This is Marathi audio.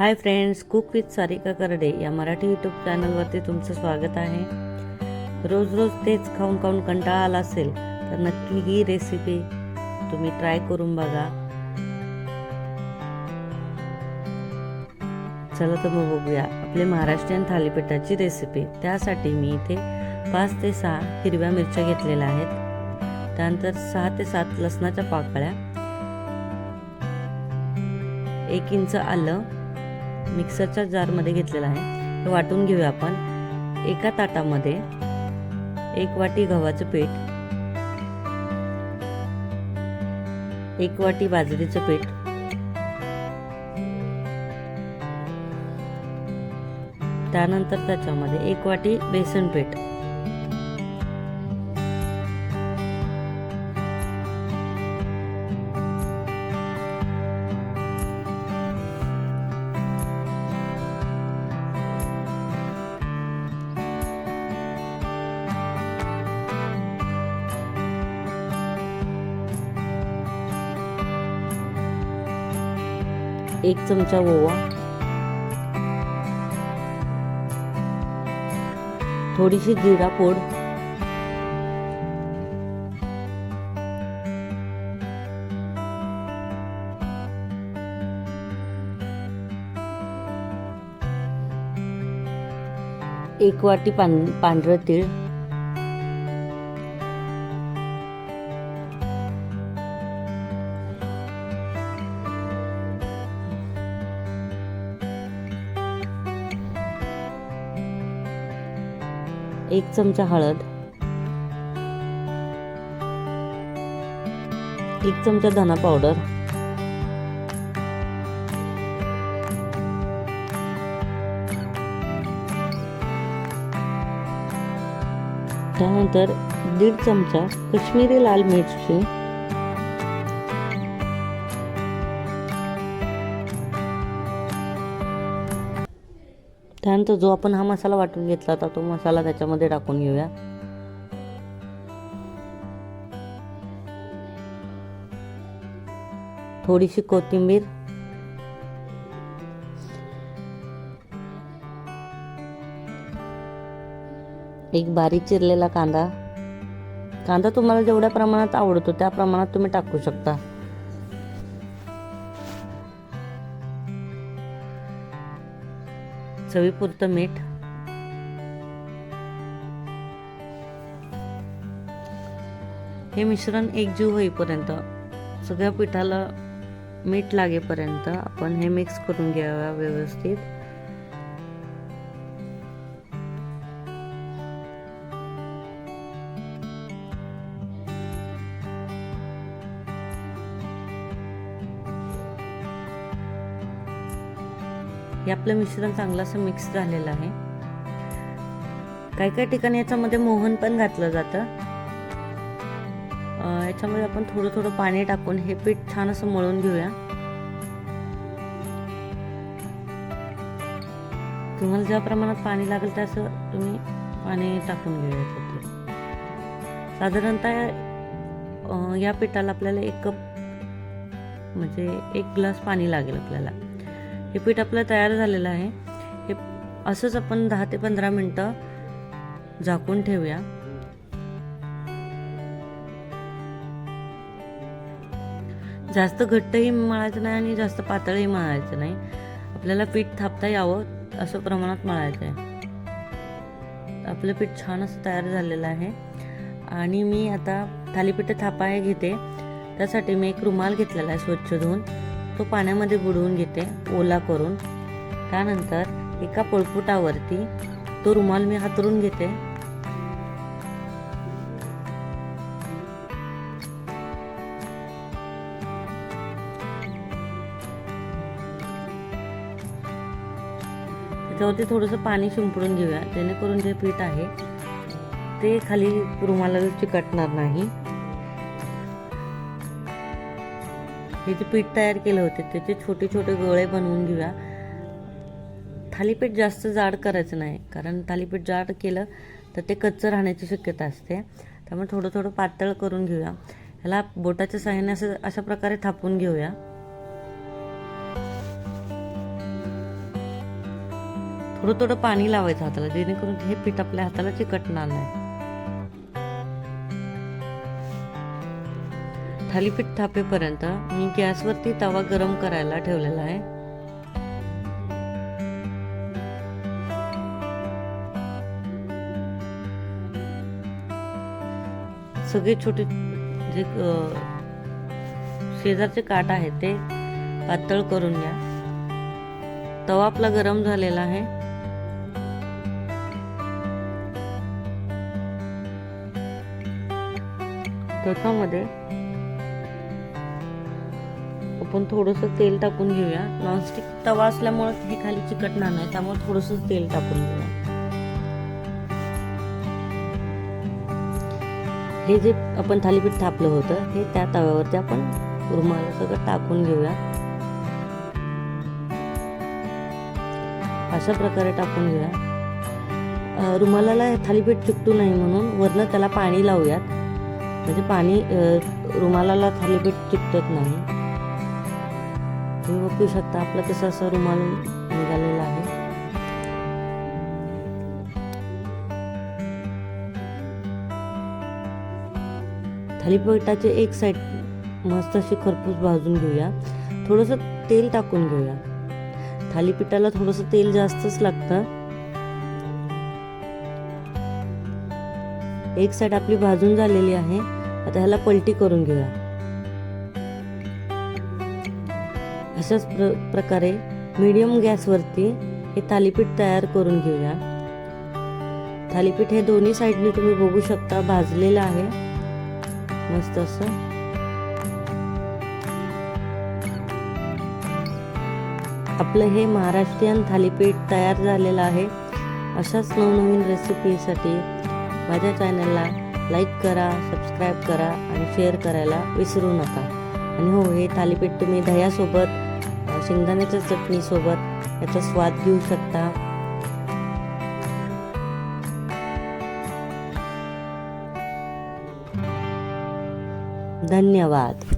Hi friends cook with Sarika Karde या मराठी यूट्यूब चॅनलवरती तुमचं स्वागत आहे. रोज रोज तेच खाऊन खाऊन कंटाळा आला असेल तर नक्की ही रेसिपी तुम्ही ट्राय करून बघा. चला तर मग बघूया आपली महाराष्ट्रीयन थालीपीठाची रेसिपी त्यासाठी मी इथे पाच ते सहा हिरव्या मिरच्या घेतलेल्या आहेत. त्यानंतर सहा ते सात लसणाच्या पाकळ्या एक इंच आलं मिक्सरच्या जारमध्ये घेतलेलं आहे. हे वाटून घेऊया आपण. एका ताटामध्ये एक वाटी गव्हाचं पीठ एक वाटी बाजरीचं पीठ त्यानंतर त्याच्यामध्ये एक वाटी बेसन पीठ. एक चमचा ओवा. थोडीशी जिरा पोड. एक वाटी पां पांढरं तीळ. एक चमचा हळद. एक चमचा धना पावडर. त्यानंतर दीड चमचा कश्मीरी लाल मिरची. त्यानंतर जो आपण हा मसाला वाटून घेतला होता तो मसाला त्याच्यामध्ये टाकून घेऊया. थोडीशी कोथिंबीर. एक बारीक चिरलेला कांदा. कांदा तुम्हाला जेवढ्या प्रमाणात आवडतो त्या प्रमाणात तुम्ही टाकू शकता. चवीपुरतं मीठ. हे मिश्रण एकजीव होईपर्यंत सगळ्या पिठाला मीठ लागेपर्यंत आपण हे मिक्स करून घ्यावा व्यवस्थित. हे आपलं मिश्रण चांगलं असं मिक्स झालेलं आहे. काही काही ठिकाणी याच्यामध्ये मोहन पण घातलं जातं. याच्यामध्ये आपण थोडं थोडं पाणी टाकून हे पीठ छान असं मळून घेऊया. तुम्हाला ज्या प्रमाणात पाणी लागेल तसं तुम्ही पाणी टाकून घेऊया साधारणतः या पिठाला आपल्याला एक कप म्हणजे एक ग्लास पाणी लागेल आपल्याला. हे पीठ आपलं तयार झालेलं आहे. हे असंच आपण दहा ते पंधरा मिनटं झाकून ठेवूया. जास्त घट्टही मळायचं नाही आणि जास्त पातळही मळायचं नाही. आपल्याला पीठ थापता यावं असं प्रमाणात मळायचं आहे. आपलं पीठ छान असं तयार झालेलं आहे. आणि मी आता थालीपीठ थापाय घेते. त्यासाठी मी एक रुमाल घेतलेला आहे स्वच्छ धुवून. तो पाण्यामध्ये बुडवून घेते ओला करून. त्यानंतर एका पळपुटावरती तो रुमाल मी हातरून घेते. त्याच्यावरती थोडंसं पाणी शिंपडून घेऊया. जेणेकरून जे पीठ आहे ते खाली रुमाला चिकटणार नाही. हे जे पीठ तयार केले होते त्याचे छोटे छोटे गोळे बनवून घेऊया. थालीपीठ जास्त जाड करायचं नाही कारण थालीपीठ जाड केलं तर ते कच्चं राहण्याची शक्यता असते. त्यामुळे थोडं थोडं पातळ करून घेऊया. ह्याला बोटाच्या साह्याने असं अशा प्रकारे थापून घेऊया. थोडं थोडं पाणी लावायचं हाताला जेणेकरून हे पीठ आपल्या हाताला चिकटणार नाही. थालीपीठ थापेपर्यंत मी गॅसवरती तवा गरम करायला ठेवलेला आहे. सगळे छोटे जे शेजारचे काट आहेत ते पातळ करून घ्या. तवा आपला गरम झालेला आहे. त्याच्यामध्ये आपण थोडंसं तेल टाकून घेऊया. नॉनस्टिक तवा असल्यामुळे हे खाली चिकटणार नाही त्यामुळे थोडंसं तेल टाकून घेऊया. हे जे आपण थालीपीठ थापलं होतं हे त्या तव्यावरती आपण रुमाला सगळं टाकून घेऊया. अशा प्रकारे टाकून घेऊया. रुमालाला थालीपीठ चिकटू नाही म्हणून वरनं त्याला पाणी लावूयात. म्हणजे पाणी रुमालाला थालीपीठ चिकटत नाही. तुम्ही बघू शकता आपलं कसं असं रुमाल निघालेला आहे. थालीपीठाचे एक साईड मस्त अशी खरपूस भाजून घेऊया. थोडंसं तेल टाकून घेऊया. थालीपीठाला थोडंसं तेल जास्तच लागतं. एक साईड आपली भाजून झालेली आहे. आता ह्याला पलटी करून घेऊया. अशाच प्र प्रकारे मीडियम गॅसवरती हे थालीपीठ तयार करून घेऊया. थालीपीठ हे दोन्ही साईडने तुम्ही बघू शकता भाजलेलं आहे. मस्त असं. आपलं हे महाराष्ट्रीयन थालीपीठ तयार झालेलं आहे. अशाच नवनवीन रेसिपीसाठी माझ्या चॅनलला लाईक करा सबस्क्राईब करा आणि शेअर करायला विसरू नका. आणि हो हे थालीपीठ तुम्ही दह्यासोबत शेंगदाण्याच्या चटणीसोबत याचा स्वाद घेऊ शकता. धन्यवाद.